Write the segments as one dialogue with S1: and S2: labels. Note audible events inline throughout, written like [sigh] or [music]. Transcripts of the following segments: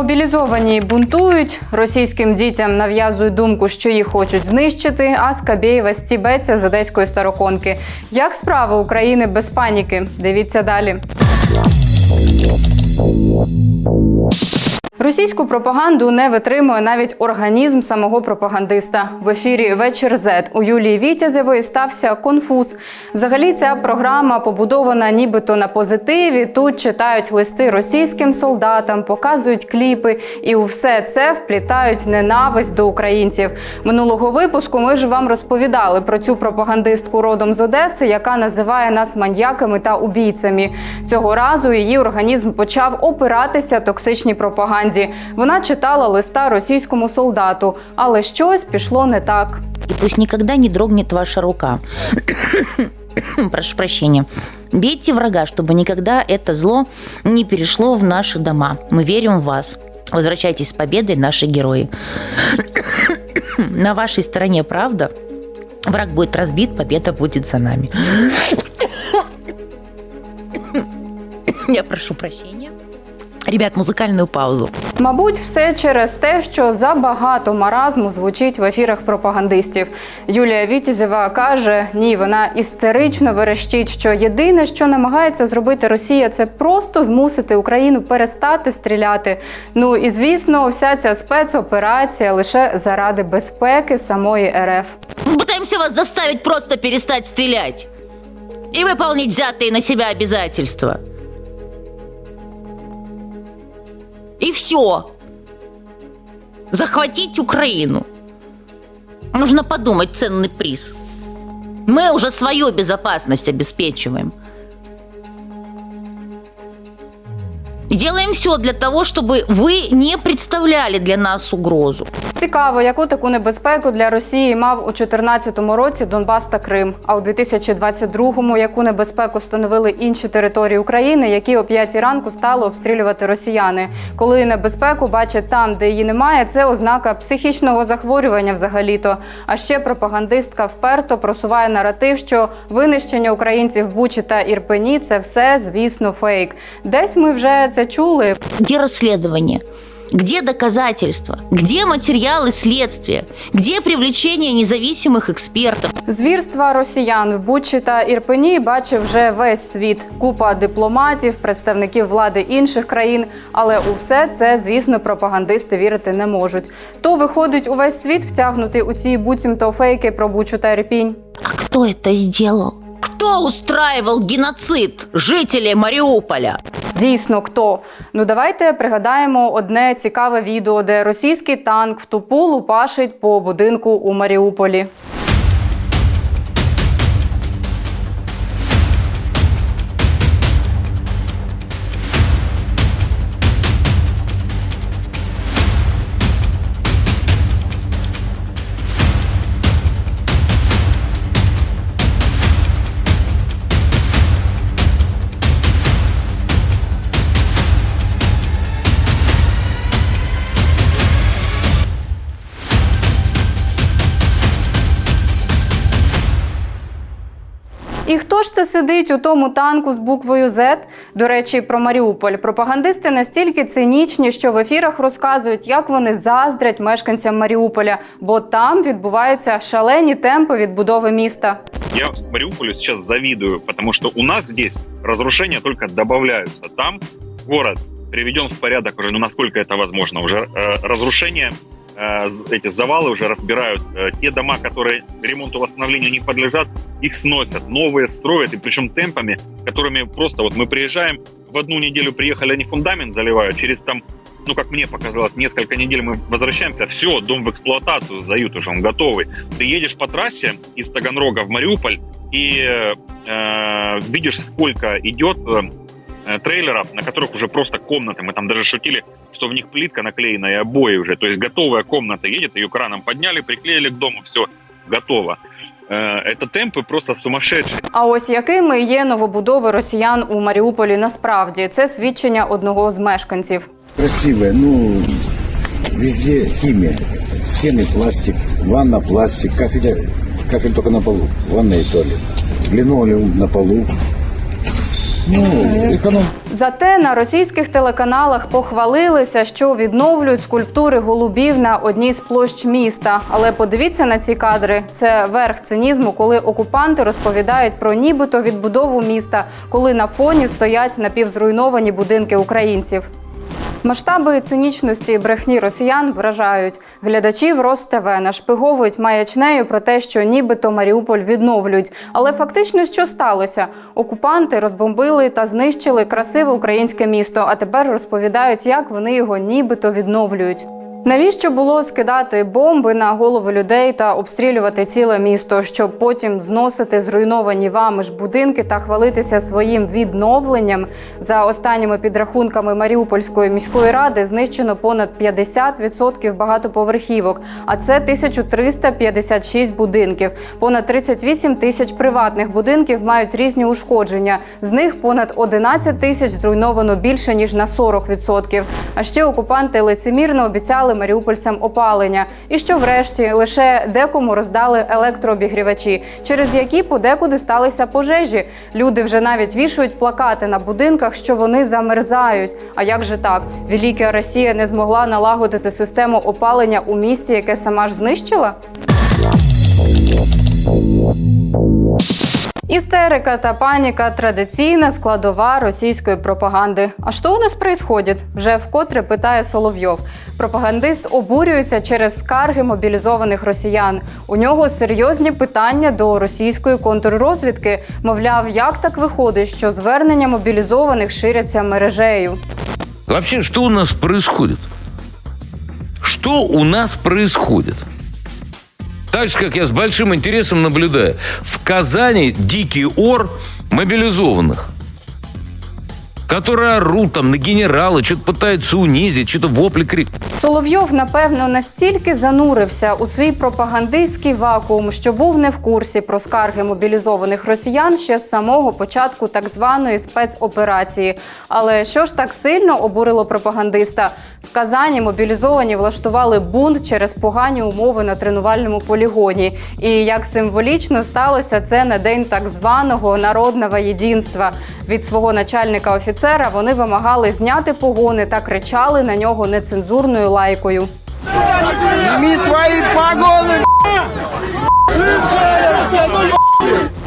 S1: Мобілізовані бунтують, російським дітям нав'язують думку, що їх хочуть знищити. А Скабєєва стібеться з одеської староконки. Як справи України без паніки? Дивіться далі. Російську пропаганду не витримує навіть організм самого пропагандиста. В ефірі Вечір Z у Юлії Вітязевої стався конфуз. Взагалі, ця програма побудована нібито на позитиві. Тут читають листи російським солдатам, показують кліпи, і у все це вплітають ненависть до українців. Минулого випуску ми ж вам розповідали про цю пропагандистку родом з Одеси, яка називає нас маньяками та убійцями. Цього разу її організм почав опиратися токсичній пропаганді. Вона читала листа російському солдату, але щось пішло не так.
S2: И пусть никогда не дрогнет ваша рука. [coughs] Прошу прощения. Бейте врага, чтобы никогда это зло не перешло в наши дома. Мы верим в вас. Возвращайтесь с победой, наши герои. [coughs] На вашей стороне правда. Враг будет разбит, победа будет за нами. [coughs] Я прошу прощения. Ребят, музыкальную паузу.
S1: Мабуть, все через те, що забагато маразму звучить в ефірах пропагандистів. Юлія Вітізєва каже: ні, вона істерично верещить, що єдине, що намагається зробити Росія, це просто змусити Україну перестати стріляти. Ну і звісно, вся ця спецоперація лише заради безпеки самої РФ.
S2: Мы пытаемся вас заставить просто перестать стрелять и выполнить взятые на себя обязательства. И все. Захватить Украину. Нужно подумать ценный приз. Мы уже свою безопасность обеспечиваем. Делаем все для того, чтобы вы не представляли для нас угрозу.
S1: Цікаво, яку таку небезпеку для Росії мав у 2014 році Донбас та Крим. А у 2022-му яку небезпеку становили інші території України, які о 5 ранку стали обстрілювати росіяни. Коли небезпеку бачать там, де її немає, це ознака психічного захворювання взагалі-то. А ще пропагандистка вперто просуває наратив, що винищення українців Бучі та Ірпені це все, звісно, фейк. Десь ми вже це чули.
S2: Где расследование? Где доказательства? Где материалы следствия? Где привлечение независимых экспертов?
S1: Звірства росіян в Бучі та Ірпені бачив вже весь світ. Купа дипломатів, представників влади інших країн. Але у все це, звісно, пропагандисти вірити не можуть. То виходить увесь світ втягнутий у ці буцімто фейки про Бучу та Ірпінь.
S2: А кто это сделал? Кто устраивал геноцид жителей Мариуполя?
S1: Дійсно, хто? Ну давайте пригадаємо одне цікаве відео, де російський танк в тупу лупашить по будинку у Маріуполі. хто ж це сидить у тому танку з буквою Z? До речі, про Маріуполь. Пропагандисти настільки цинічні, що в ефірах розказують, як вони заздрять мешканцям Маріуполя, бо там відбуваються шалені темпи відбудови міста.
S3: Я Мариуполю сейчас завидую, потому что у нас здесь разрушения только добавляются. Там город приведен в порядок уже, ну насколько это возможно, уже э, разрушения, э, з- эти завалы уже разбирают. Э, те дома, которые ремонту восстановлению не подлежат, их сносят, новые строят, и причем темпами, которыми просто вот мы приезжаем, в одну неделю приехали, они фундамент заливают, через там ну, как мне показалось, несколько недель мы возвращаемся, все, дом в эксплуатацию сдают уже, он готовый. Ты едешь по трассе из Таганрога в Мариуполь и э, видишь, сколько идет э, трейлеров, на которых уже просто комнаты. Мы там даже шутили, что в них плитка наклеена и обои уже. То есть готовая комната едет, ее краном подняли, приклеили к дому, все, готово. Э, это темпы просто сумасшедшие.
S1: А ось якими є новобудови росіян у Маріуполі насправді це свідчення одного з мешканців.
S4: Красивая, ну, везде химия. Стены пластик, ванна пластик, кафель, кафель только на полу, ванна и туалет. Линолеум на полу. Ну, економ...
S1: Зате на російських телеканалах похвалилися, що відновлюють скульптури голубів на одній з площ міста. Але подивіться на ці кадри: це верх цинізму, коли окупанти розповідають про нібито відбудову міста, коли на фоні стоять напівзруйновані будинки українців. Масштаби цинічності і брехні росіян вражають. Глядачів РосТВ нашпиговують маячнею про те, що нібито Маріуполь відновлюють. Але фактично що сталося? Окупанти розбомбили та знищили красиве українське місто, а тепер розповідають, як вони його нібито відновлюють. Навіщо було скидати бомби на голови людей та обстрілювати ціле місто, щоб потім зносити зруйновані вами ж будинки та хвалитися своїм відновленням? За останніми підрахунками Маріупольської міської ради знищено понад 50% багатоповерхівок, а це 1356 будинків. Понад 38 тисяч приватних будинків мають різні ушкодження. З них понад 11 тисяч зруйновано більше ніж на 40%. А ще окупанти лицемірно обіцяли маріупольцям опалення, і що врешті лише декому роздали електрообігрівачі, через які подекуди сталися пожежі. Люди вже навіть вішують плакати на будинках, що вони замерзають. А як же так? Велика Росія не змогла налагодити систему опалення у місті, яке сама ж знищила? Істерика та паніка традиційна складова російської пропаганди. А що у нас происходит? Вже вкотре питає Соловйов. Пропагандист обурюється через скарги мобілізованих росіян. У нього серйозні питання до російської контррозвідки. Мовляв, як так виходить, що звернення мобілізованих ширяться мережею.
S5: Вообще, что у нас происходит? Что у нас происходит? Так же, как я с большим интересом наблюдаю, в Казани дикий ор мобилизованных, которые орут там на генерала, что-то пытаются унизить, что-то вопли крик.
S1: Соловйов, напевно, настільки занурився у свій пропагандистський вакуум, що був не в курсі про скарги мобілізованих росіян ще з самого початку так званої спецоперації. Але що ж так сильно обурило пропагандиста? В Казані мобілізовані влаштували бунт через погані умови на тренувальному полігоні. І як символічно сталося це на день так званого народного єдинства. Від свого начальника офіцера вони вимагали зняти погони та кричали на нього нецензурною лайкою.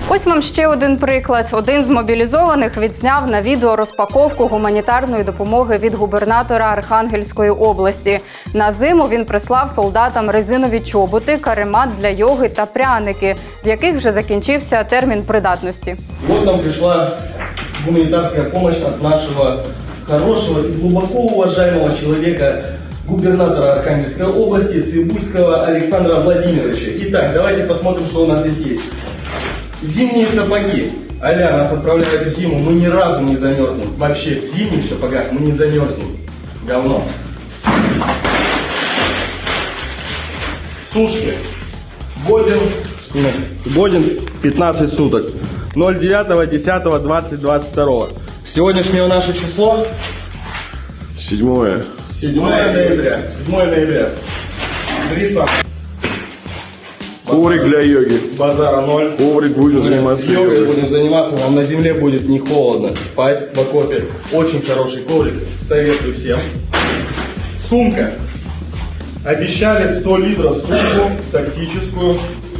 S1: Ось вам ще один приклад. Один з мобілізованих відзняв на відео розпаковку гуманітарної допомоги від губернатора Архангельської області. На зиму він прислав солдатам резинові чоботи, каремат для йоги та пряники, в яких вже закінчився термін придатності.
S6: Вот нам пришла гуманитарская помощь от нашего хорошего и глубоко уважаемого человека, губернатора Архангельской области Цибульского Александра Владимировича. Итак, давайте посмотрим, что у нас здесь есть. Зимние сапоги. Аля нас отправляет в зиму, мы ни разу не замерзнем. Вообще, в зимних сапогах мы не замерзнем. Говно. Сушки. Годен, годен 15 суток. 09.10.2022. Сегодняшнее наше число
S7: Седьмое.
S6: 7 ноября. 7 ноября. Дриса.
S7: Коврик для йоги.
S6: Базара ноль.
S7: Коврик будем заниматься
S6: Йогой
S7: йогой.
S6: будем заниматься, нам на земле будет не холодно. Спать в окопе. Очень хороший коврик. Советую всем. Сумка. Обещали 100 литров сумку тактическую.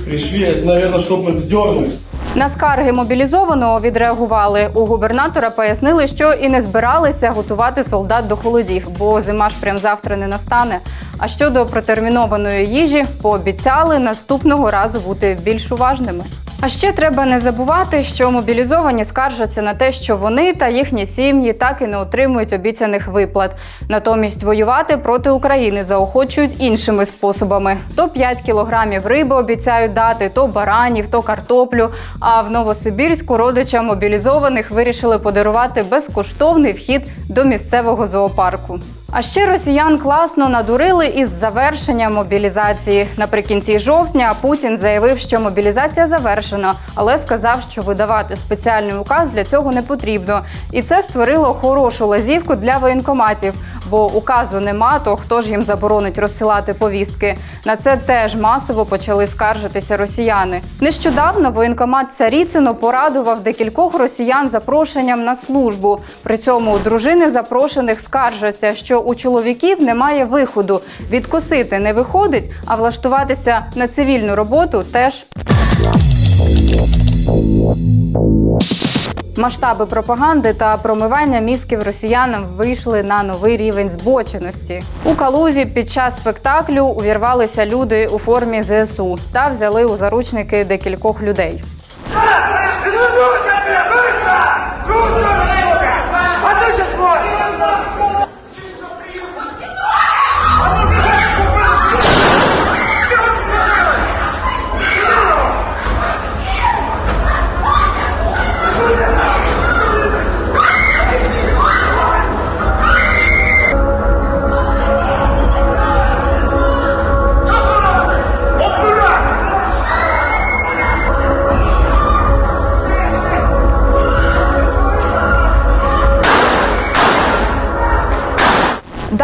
S6: Пришли, наверное, чтобы мы вздернули.
S1: На скарги мобілізованого відреагували. У губернатора пояснили, що і не збиралися готувати солдат до холодів, бо зима ж прям завтра не настане. А щодо протермінованої їжі, пообіцяли наступного разу бути більш уважними. А ще треба не забувати, що мобілізовані скаржаться на те, що вони та їхні сім'ї так і не отримують обіцяних виплат. Натомість воювати проти України заохочують іншими способами: то 5 кілограмів риби обіцяють дати, то баранів, то картоплю. А в Новосибірську родичам мобілізованих вирішили подарувати безкоштовний вхід до місцевого зоопарку. А ще росіян класно надурили із завершенням мобілізації. Наприкінці жовтня Путін заявив, що мобілізація завершена, але сказав, що видавати спеціальний указ для цього не потрібно. І це створило хорошу лазівку для воєнкоматів. Бо указу нема, то хто ж їм заборонить розсилати повістки? На це теж масово почали скаржитися росіяни. Нещодавно воєнкомат Царіцино порадував декількох росіян запрошенням на службу. При цьому дружини запрошених скаржаться, що у чоловіків немає виходу. Відкосити не виходить, а влаштуватися на цивільну роботу теж Масштаби пропаганди та промивання мізків росіянам вийшли на новий рівень збоченості. У Калузі під час спектаклю увірвалися люди у формі ЗСУ та взяли у заручники декількох людей.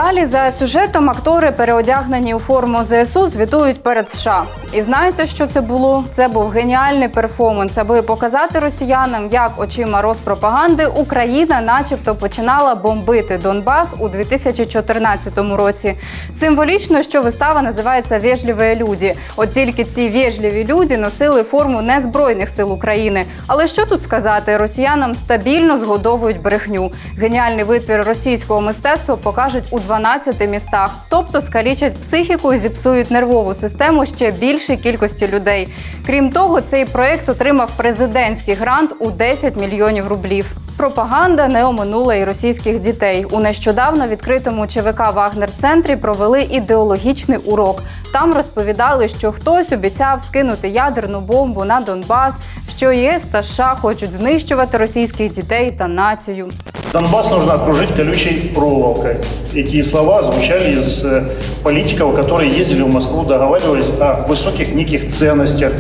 S1: Далі за сюжетом актори, переодягнені у форму ЗСУ, звітують перед США. І знаєте, що це було? Це був геніальний перформанс, аби показати росіянам, як очима розпропаганди Україна, начебто, починала бомбити Донбас у 2014 році. Символічно, що вистава називається «Вежливі люди. От тільки ці вежливі люди носили форму не збройних сил України. Але що тут сказати? Росіянам стабільно згодовують брехню. Геніальний витвір російського мистецтва покажуть у 12 містах, тобто скалічать психіку і зіпсують нервову систему ще більшій кількості людей. Крім того, цей проект отримав президентський грант у 10 мільйонів рублів. Пропаганда не оминула і російських дітей. У нещодавно відкритому ЧВК Вагнер центрі провели ідеологічний урок. Там розповідали, що хтось обіцяв скинути ядерну бомбу на Донбас, що ЄС та США хочуть знищувати російських дітей та націю.
S8: Донбасс нужно окружить колючей проволокой. Эти слова звучали из э, политиков, которые ездили в Москву, договаривались о высоких неких ценностях.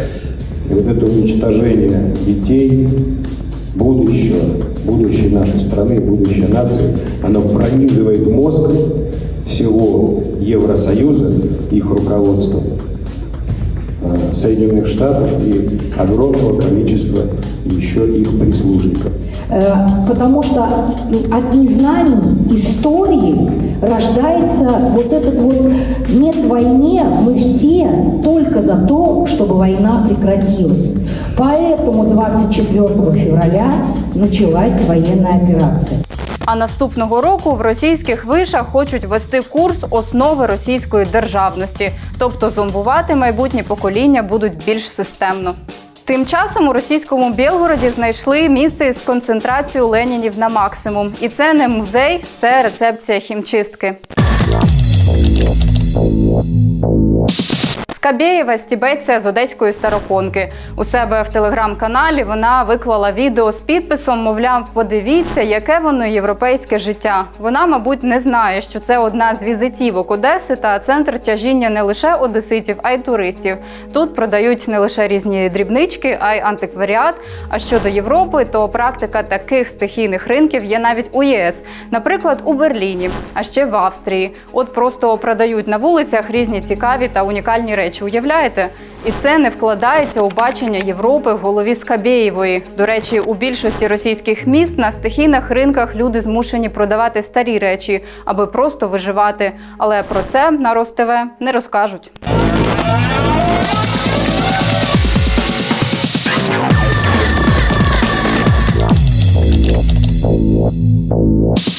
S9: И вот это уничтожение детей, будущего, будущей нашей страны, будущей нации, оно пронизывает мозг всего Евросоюза, их руководства, э, Соединенных Штатов и огромного количества еще их прислужников.
S10: Э, Потому что от незнаний истории рождается вот этот вот «нет войне, мы все только за то, чтобы война прекратилась». Поэтому 24 февраля началась военная операция.
S1: А наступного року в російських вишах хочуть вести курс основи російської державності, тобто зомбувати майбутні покоління будуть більш системно. Тим часом у російському Білгороді знайшли місце із концентрацією ленінів на максимум. І це не музей, це рецепція хімчистки. Скабєєва стібеться з одеської староконки. У себе в телеграм-каналі вона виклала відео з підписом, мовляв, подивіться, яке воно європейське життя. Вона, мабуть, не знає, що це одна з візитівок Одеси та центр тяжіння не лише одеситів, а й туристів. Тут продають не лише різні дрібнички, а й антикваріат. А щодо Європи, то практика таких стихійних ринків є навіть у ЄС, наприклад, у Берліні, а ще в Австрії. От просто продають на вулицях різні цікаві та унікальні речі. Уявляєте? І це не вкладається у бачення Європи в голові Скабєєвої. До речі, у більшості російських міст на стихійних ринках люди змушені продавати старі речі, аби просто виживати. Але про це на РосТВ не розкажуть.
S9: You.